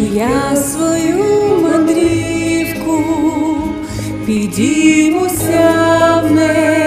Я свою мандрівку, підіймуся в неї.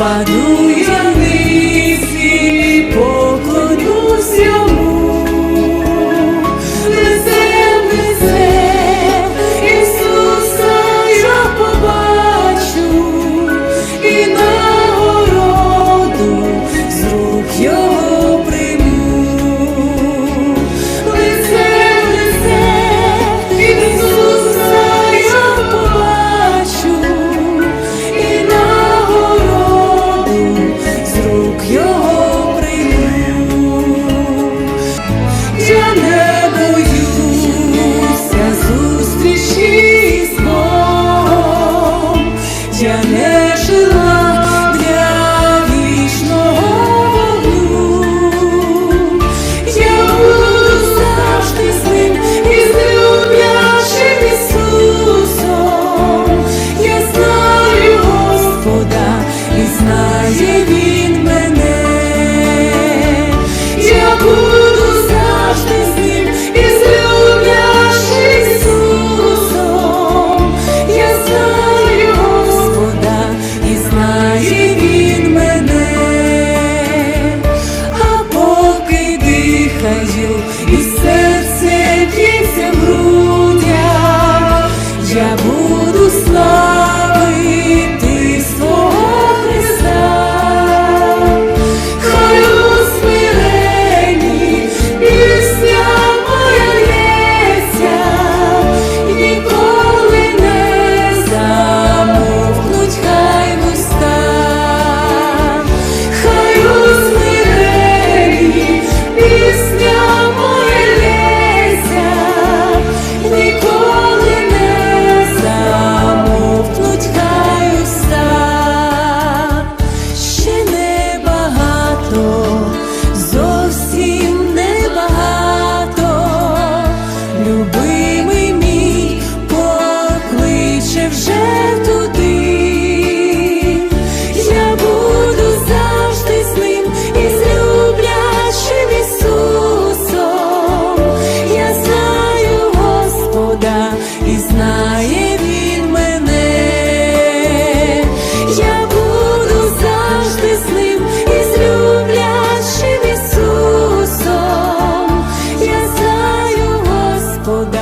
Падує ниці по You. bajo